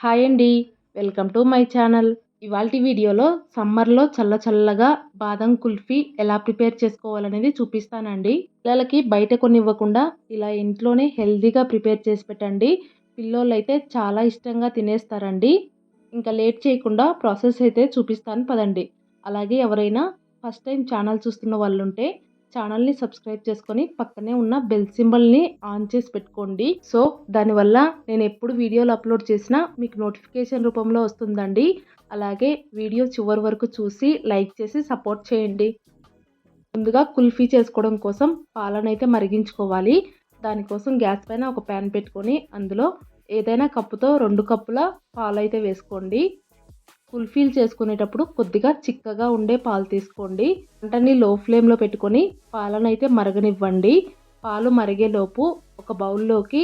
Hi అండి. Welcome to my channel. ఇవాళ వీడియోలో సమ్మర్లో చల్ల చల్లగా బాదం కుల్ఫీ ఎలా ప్రిపేర్ చేసుకోవాలనేది చూపిస్తానండి. పిల్లలకి బయట కొనివ్వకుండా ఇలా ఇంట్లోనే హెల్తీగా ప్రిపేర్ చేసి పెట్టండి. పిల్లోళ్ళు అయితే చాలా ఇష్టంగా తినేస్తారండి. ఇంకా లేట్ చేయకుండా ప్రాసెస్ అయితే చూపిస్తాను పదండి. అలాగే ఎవరైనా ఫస్ట్ టైం ఛానల్ చూస్తున్న వాళ్ళు ఉంటే ఛానల్ని సబ్స్క్రైబ్ చేసుకొని పక్కనే ఉన్న బెల్ సింబల్ని ఆన్ చేసి పెట్టుకోండి. సో దానివల్ల నేను ఎప్పుడు వీడియోలు అప్లోడ్ చేసినా మీకు నోటిఫికేషన్ రూపంలో వస్తుందండి. అలాగే వీడియో చివరి వరకు చూసి లైక్ చేసి సపోర్ట్ చేయండి. ముందుగా కుల్ఫీ చేసుకోవడం కోసం పాలనైతే మరిగించుకోవాలి. దానికోసం గ్యాస్ పైన ఒక ప్యాన్ పెట్టుకొని అందులో ఏదైనా కప్పుతో రెండు కప్పుల పాలు అయితే వేసుకోండి. ఫుల్ఫిల్ చేసుకునేటప్పుడు కొద్దిగా చిక్కగా ఉండే పాలు తీసుకోండి. వంటని లో ఫ్లేమ్లో పెట్టుకొని పాలను అయితే మరగనివ్వండి. పాలు మరిగేలోపు ఒక బౌల్లోకి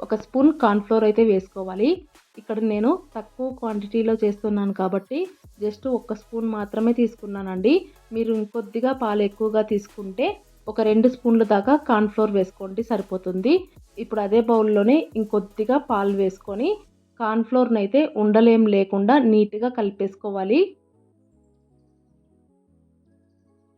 ఒక స్పూన్ కార్న్ఫ్లోర్ అయితే వేసుకోవాలి. ఇక్కడ నేను తక్కువ క్వాంటిటీలో చేస్తున్నాను కాబట్టి జస్ట్ ఒక స్పూన్ మాత్రమే తీసుకున్నానండి. మీరు ఇంకొద్దిగా పాలు ఎక్కువగా తీసుకుంటే ఒక రెండు స్పూన్ల దాకా కార్న్ఫ్లోర్ వేసుకోండి సరిపోతుంది. ఇప్పుడు అదే బౌల్లోనే ఇంకొద్దిగా పాలు వేసుకొని కార్న్ఫ్లోర్ని అయితే ఉండలేం లేకుండా నీట్గా కలిపేసుకోవాలి.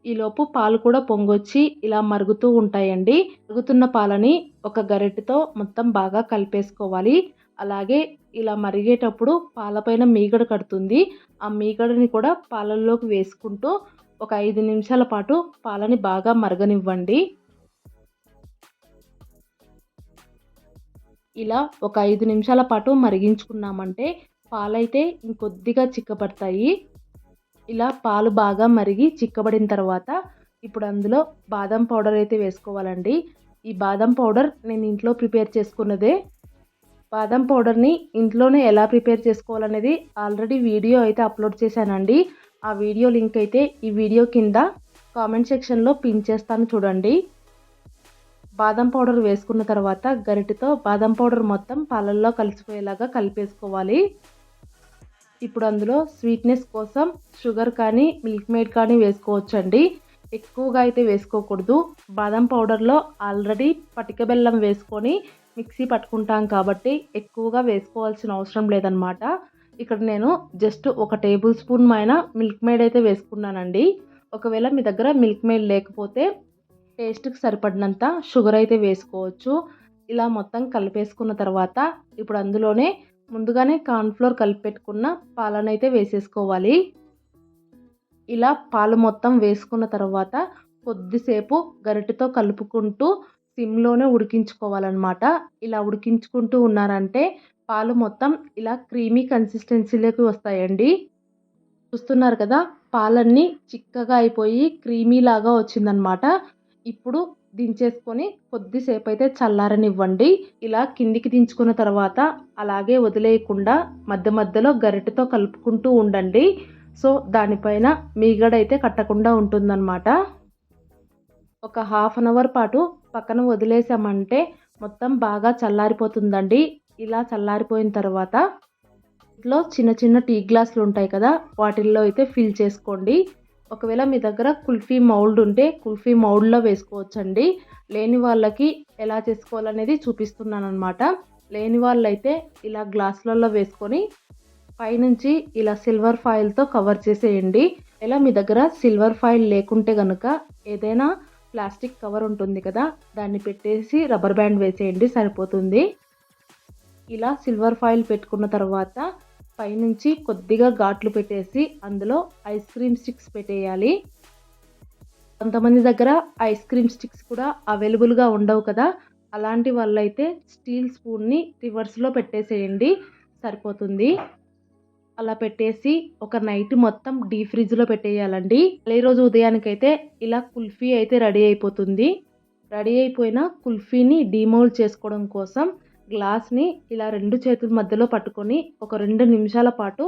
ఈలోపు పాలు కూడా పొంగొచ్చి ఇలా మరుగుతూ ఉంటాయండి. మరుగుతున్న పాలని ఒక గరిటెతో మొత్తం బాగా కలిపేసుకోవాలి. అలాగే ఇలా మరిగేటప్పుడు పాలపైన మీగడ కడుతుంది. ఆ మీగడని కూడా పాలల్లోకి వేసుకుంటూ ఒక ఐదు నిమిషాల పాటు పాలని బాగా మరగనివ్వండి. ఇలా ఒక ఐదు నిమిషాల పాటు మరిగించుకున్నామంటే పాలైతే ఇంకొద్దిగా చిక్కబడతాయి. ఇలా పాలు బాగా మరిగి చిక్కబడిన తర్వాత ఇప్పుడు అందులో బాదం పౌడర్ అయితే వేసుకోవాలండి. ఈ బాదం పౌడర్ నేను ఇంట్లో ప్రిపేర్ చేసుకున్నదే. బాదం పౌడర్ని ఇంట్లోనే ఎలా ప్రిపేర్ చేసుకోవాలనేది ఆల్రెడీ వీడియో అయితే అప్లోడ్ చేశానండి. ఆ వీడియో లింక్ అయితే ఈ వీడియో కింద కామెంట్ సెక్షన్లో పిన్ చేస్తాను చూడండి. బాదం పౌడర్ వేసుకున్న తర్వాత గరిటెతో బాదం పౌడర్ మొత్తం పాలల్లో కలిసిపోయేలాగా కలిపేసుకోవాలి. ఇప్పుడు అందులో స్వీట్నెస్ కోసం షుగర్ కానీ మిల్క్ మేడ్ కానీ వేసుకోవచ్చండి. ఎక్కువగా అయితే వేసుకోకూడదు. బాదం పౌడర్లో ఆల్రెడీ పటిక బెల్లం వేసుకొని మిక్సీ పట్టుకుంటాం కాబట్టి ఎక్కువగా వేసుకోవాల్సిన అవసరం లేదనమాట ఇక్కడ నేను జస్ట్ ఒక టేబుల్ స్పూన్ పైన మిల్క్ మేడ్ అయితే వేసుకున్నానండి. ఒకవేళ మీ దగ్గర మిల్క్ మేడ్ లేకపోతే టేస్ట్కి సరిపడినంత షుగర్ అయితే వేసుకోవచ్చు. ఇలా మొత్తం కలిపేసుకున్న తర్వాత ఇప్పుడు అందులోనే ముందుగానే కార్న్ఫ్లోర్ కలిపి పెట్టుకున్న పాలను అయితే వేసేసుకోవాలి. ఇలా పాలు మొత్తం వేసుకున్న తర్వాత కొద్దిసేపు గరిటెతో కలుపుకుంటూ సిమ్లోనే ఉడికించుకోవాలన్నమాట. ఇలా ఉడికించుకుంటూ ఉన్నారంటే పాలు మొత్తం ఇలా క్రీమీ కన్సిస్టెన్సీలోకి వస్తాయండి. చూస్తున్నారు కదా పాలన్నీ చిక్కగా అయిపోయి క్రీమీ లాగా వచ్చిందనమాట ఇప్పుడు దించేసుకొని కొద్దిసేపు అయితే చల్లారనివ్వండి. ఇలా కిందికి దించుకున్న తర్వాత అలాగే వదిలేయకుండా మధ్య మధ్యలో గరిటెతో కలుపుకుంటూ ఉండండి. సో దానిపైన మీగడైతే కట్టకుండా ఉంటుందన్నమాట. ఒక హాఫ్ అన్ అవర్ పాటు పక్కన వదిలేసామంటే మొత్తం బాగా చల్లారిపోతుందండి. ఇలా చల్లారిపోయిన తర్వాత ఇంట్లో చిన్న చిన్న టీ గ్లాసులు ఉంటాయి కదా వాటిల్లో అయితే ఫిల్ చేసుకోండి. ఒకవేళ మీ దగ్గర కుల్ఫీ మౌల్డ్ ఉంటే కుల్ఫీ మౌల్డ్లో వేసుకోవచ్చండి. లేని వాళ్ళకి ఎలా చేసుకోవాలనేది చూపిస్తున్నాను అనమాట లేని వాళ్ళైతే ఇలా గ్లాసులలో వేసుకొని పైనుంచి ఇలా సిల్వర్ ఫాయిల్తో కవర్ చేసేయండి. ఇలా మీ దగ్గర సిల్వర్ ఫాయిల్ లేకుంటే కనుక ఏదైనా ప్లాస్టిక్ కవర్ ఉంటుంది కదా దాన్ని పెట్టేసి రబ్బర్ బ్యాండ్ వేసేయండి సరిపోతుంది. ఇలా సిల్వర్ ఫాయిల్ పెట్టుకున్న తర్వాత పైనుంచి కొద్దిగా ఘాట్లు పెట్టేసి అందులో ఐస్ క్రీమ్ స్టిక్స్ పెట్టేయాలి. కొంతమంది దగ్గర ఐస్ క్రీమ్ స్టిక్స్ కూడా అవైలబుల్గా ఉండవు కదా. అలాంటి వాళ్ళైతే స్టీల్ స్పూన్ని రివర్స్లో పెట్టేసేయండి సరిపోతుంది. అలా పెట్టేసి ఒక నైట్ మొత్తం డీ ఫ్రిడ్జ్లో పెట్టేయాలండి. అదే రోజు ఉదయానికైతే ఇలా కుల్ఫీ అయితే రెడీ అయిపోతుంది. రెడీ అయిపోయిన కుల్ఫీని డీమోల్డ్ చేసుకోవడం కోసం గ్లాస్ని ఇలా రెండు చేతుల మధ్యలో పట్టుకొని ఒక రెండు నిమిషాల పాటు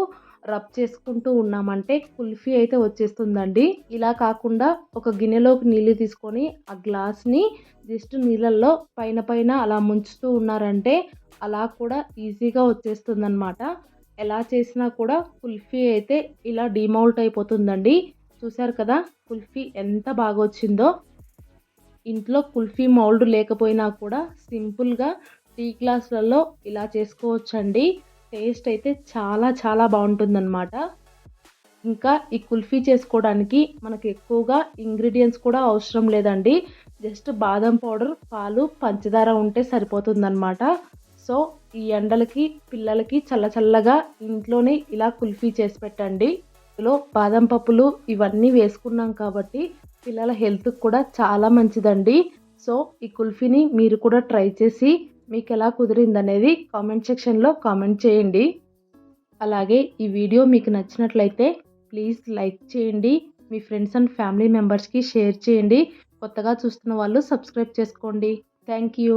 రబ్ చేసుకుంటూ ఉన్నామంటే కుల్ఫీ అయితే వచ్చేస్తుందండి. ఇలా కాకుండా ఒక గిన్నెలోకి నీళ్ళు తీసుకొని ఆ గ్లాస్ని జస్ట్ నీళ్ళల్లో పైన పైన అలా ముంచుతూ ఉన్నారంటే అలా కూడా ఈజీగా వచ్చేస్తుందన్నమాట. ఎలా చేసినా కూడా కుల్ఫీ అయితే ఇలా డిమౌల్ట్ అయిపోతుందండి. చూసారు కదా కుల్ఫీ ఎంత బాగా వచ్చిందో. ఇంట్లో కుల్ఫీ మౌల్డ్ లేకపోయినా కూడా సింపుల్గా టీ గ్లాసులలో ఇలా చేసుకోవచ్చండి. టేస్ట్ అయితే చాలా చాలా బాగుంటుందన్నమాట. ఇంకా ఈ కుల్ఫీ చేసుకోవడానికి మనకు ఎక్కువగా ఇంగ్రీడియంట్స్ కూడా అవసరం లేదండి. జస్ట్ బాదం పౌడర్ పాలు పంచదార ఉంటే సరిపోతుందన్నమాట. సో ఈ ఎండలకి పిల్లలకి చల్ల చల్లగా ఇంట్లోనే ఇలా కుల్ఫీ చేసి పెట్టండి. ఇందులో బాదం పప్పులు ఇవన్నీ వేసుకున్నాం కాబట్టి పిల్లల హెల్త్కి కూడా చాలా మంచిదండి. సో ఈ కుల్ఫీని మీరు కూడా ట్రై చేసి మీకు ఎలా కుదిరిందనేది కామెంట్ సెక్షన్లో కామెంట్ చేయండి. అలాగే ఈ వీడియో మీకు నచ్చినట్లయితే ప్లీజ్ లైక్ చేయండి. మీ ఫ్రెండ్స్ అండ్ ఫ్యామిలీ మెంబర్స్కి షేర్ చేయండి. కొత్తగా చూస్తున్న వాళ్ళు సబ్స్క్రైబ్ చేసుకోండి. Thank you.